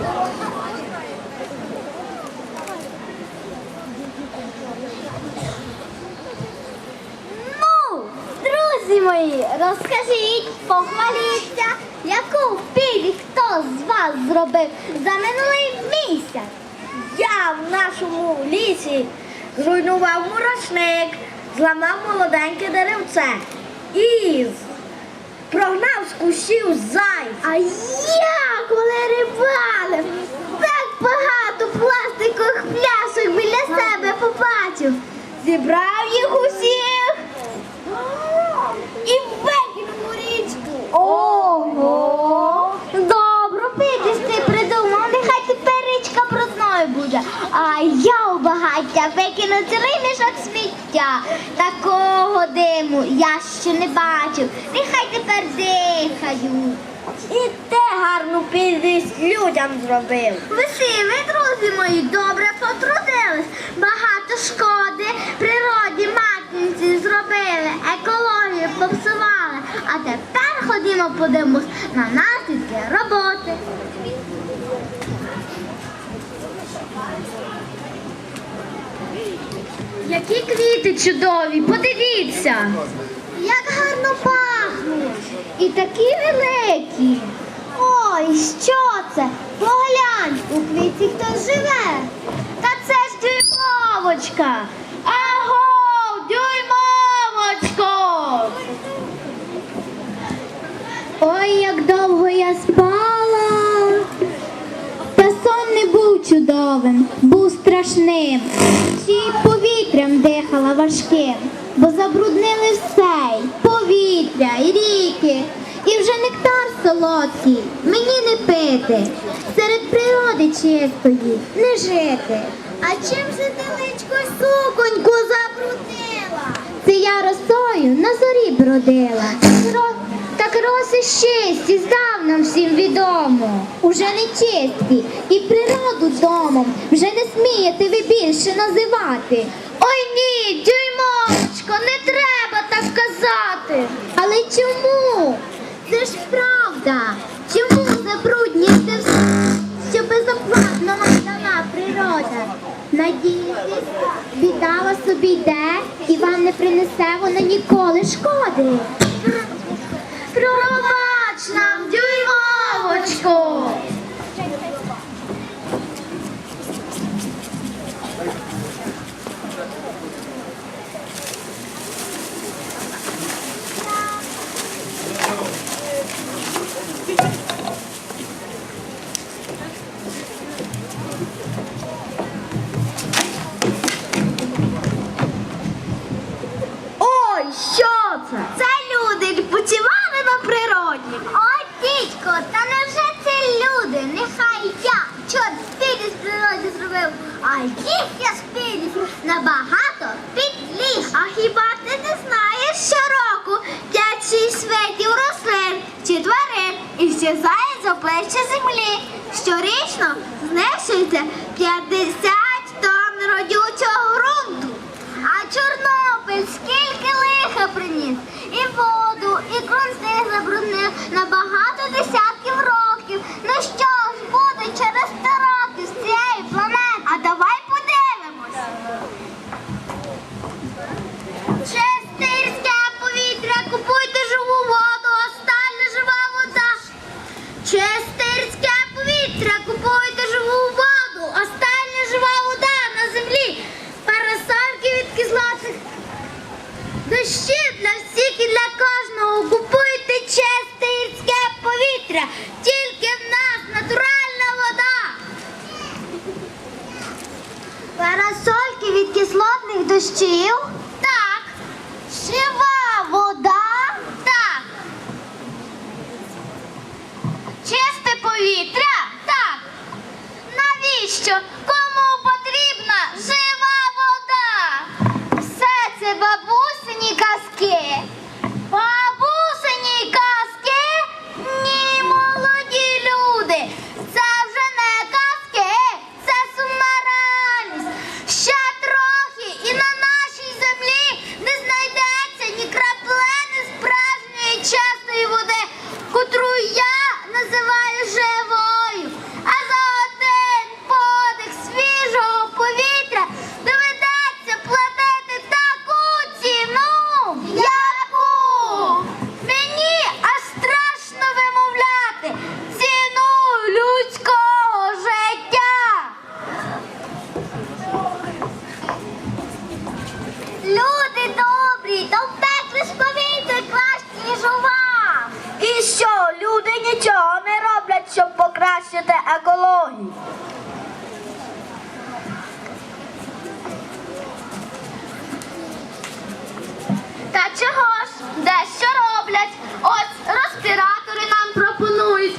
Ну, друзі мої, розкажіть, похваліться, яку пілі хто з вас зробив за минулий місяць? Я в нашому лісі зруйнував мурашник, зламав молоденьке деревце і прогнав з кущів зайця. Коли рибалив, так багато пластикових пляшок біля себе побачив. Зібрав їх усіх і викинув у річку. Ого! Добре, підеш ти придумав, нехай тепер річка брудною буде. А я у багаття викину цілий мішок сміття. Такого диму я ще не бачив. Нехай тепер дихають. І те гарну підлість людям зробив. Всі, ви, друзі мої, добре потрудились. Багато шкоди природі матінці зробили, екологію попсували. А тепер ходімо подивимось на наслідки роботи. Які квіти чудові, подивіться. Як гарно пахнуть! І такі великі. Ой, що це? Поглянь, у квітці хтось живе. Та це ж дюймовочка. Аго, дюймовочко! Ой, як довго я спала. Та сон не був чудовим, був страшним. Й повітрям дихала важким, бо забруднили все, й повітря, і ріки, і вже нектар солодкий, мені не пити, серед природи чистої не жити. А чим же теличко суконьку забруднила? Це я росою на зорі бродила. Так роси щисті здавна всім відомо. Уже не чисті, і природу домом вже не смієте ви більше називати. Ой ні, дюймовочко, не треба так казати. Але чому? Це ж правда. Чому забруднюєте все, що безоплатно нам дала природа? Надійтесь, біда вас собі йде і вам не принесе вона ніколи шкоди. Щезає за плечі землі? Щорічно знищується 50 тонн родючого ґрунту. А Чорнобиль скільки лиха приніс? І воду, і ґрунт стає забруднив на багато десятків років. Ну що називаю живою, а за один подих свіжого повітря доведеться платити таку ціну. Яку? Мені аж страшно вимовляти ціну людського життя. Люди добрі, до пекли ж повітря краще, ніж у вас. І що, люди нічого покращити екологію. Та чого ж? Дещо роблять. Ось респіратори нам пропонують,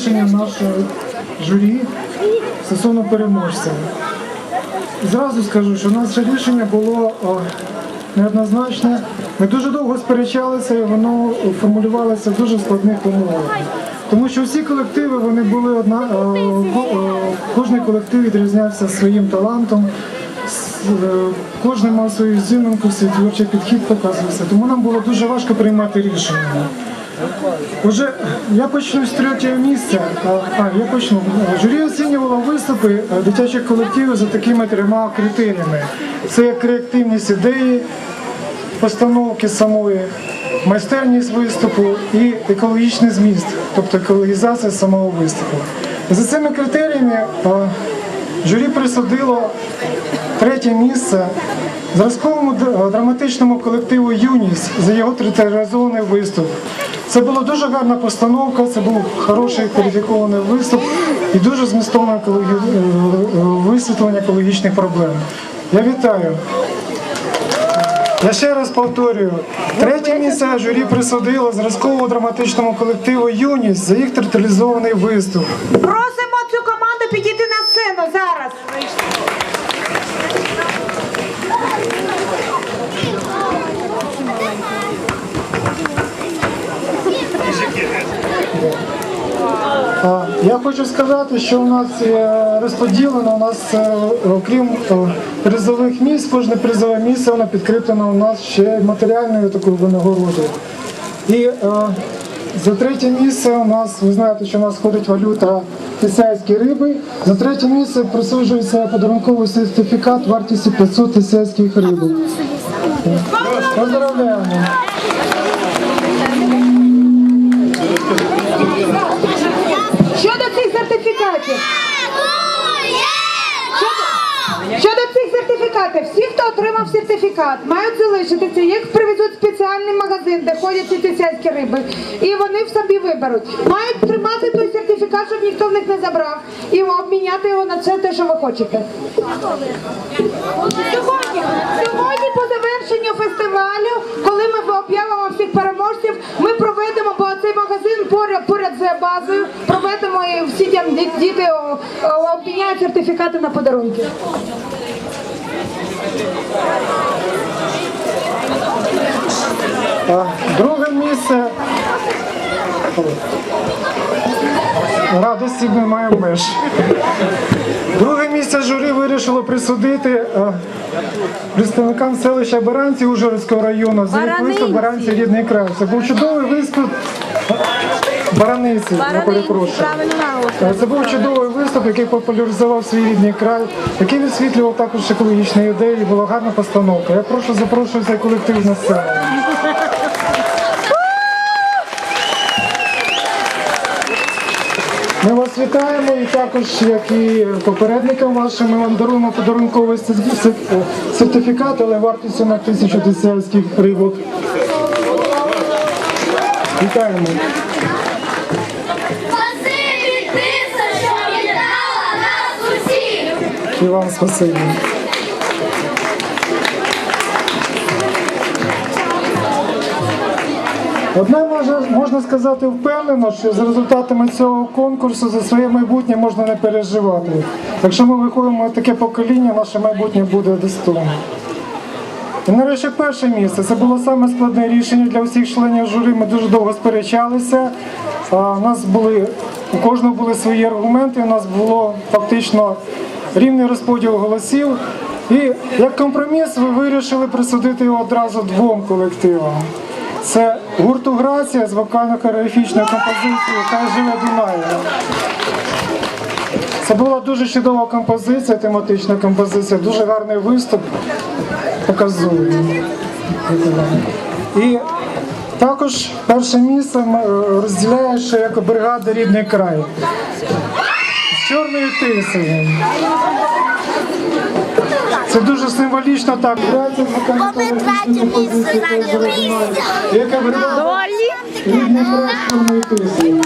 рішення нашого журі стосовно переможця. Зразу скажу, що наше рішення було неоднозначне. Ми дуже довго сперечалися і воно формулювалося в дуже складних умовах. Тому що всі колективи вони були одна, о, ко- о, кожний колектив відрізнявся своїм талантом, е, кожен мав свою зіманку, свій творчий підхід показувався. Тому нам було дуже важко приймати рішення. Уже я почну з третього місця. А, я почну. Журі оцінювало виступи е, дитячих колективів за такими трьома критеріями: це як креативність ідеї, постановки самої, майстерність виступу і екологічний зміст, тобто екологізація самого виступу. За цими критеріями е, журі присудило третє місце зразковому драматичному колективу Юність за його театралізований виступ. Це була дуже гарна постановка, це був хороший кваліфікований виступ і дуже змістовне е, висвітлення екологічних проблем. Я вітаю. Я ще раз повторюю, третє місце журі присудило зразковому драматичному колективу Юність за їх театралізований виступ. Просимо цю команду підійти на сцену зараз. А, Я хочу сказати, що у нас розподілено, у нас е, окрім е, призових місць, кожне призове місце воно підкріплено у нас ще матеріальною такою винагородою. І е, за третє місце у нас, ви знаєте, що у нас ходить валюта тисяцькі риби. За третє місце присуджується подарунковий сертифікат вартістю 500 тисяцьких рибок. Поздравляємо! Сертифікатів. Щодо цих сертифікатів, всі, хто отримав сертифікат, мають залишитися. Їх привезуть в спеціальний магазин, де ходять ці тисячки риби, і вони в собі виберуть. Мають тримати той сертифікат, щоб ніхто в них не забрав, і обміняти його на це те, що ви хочете. Сьогодні, сьогодні по завершенню фестивалю, коли ми об'явимо всіх переможців, ми проведемо, магазин поряд поряд з базою, проведемо і всі діти обміняють сертифікати на подарунки. Друге місце. Радості ми маємо меж. Друге місце журі вирішило присудити е, представникам селища Баранці Ужгородського району за виступ Баранці рідний край. Це був чудовий виступ. Бараниці, я перепрошую. Правильно. Е, Це був чудовий виступ, який популяризував свій рідний край, який висвітлював також екологічні ідеї, була гарна постановка. Я прошу запрошую цей колектив на сцену. Ми вас вітаємо і також, як і попередникам вашим, ми вам даруємо подарунковий сер- сер- сертифікат, але вартістю на тисячу десятських рибок. Вітаємо. Спасибі, що вітала нас усіх! І вам спасибі. Одне можна, можна сказати впевнено, що за результатами цього конкурсу за своє майбутнє можна не переживати. Якщо ми виходимо в таке покоління, наше майбутнє буде достойне. І нарешті перше місце. Це було саме складне рішення для усіх членів журі. Ми дуже довго сперечалися. У нас були у кожного були свої аргументи. У нас було фактично рівний розподіл голосів. І як компроміс ви вирішили присудити його одразу двом колективам. Це гурту Грація з вокально-хореографічною композицією Хай живе Дунаєва. Це була дуже чудова композиція, тематична композиція, дуже гарний виступ показує. І також перше місце е, розділяє ще як бригада рідний край з чорною тисою. Це дуже символічно так. Яка бригада рідний край з чорною тисою.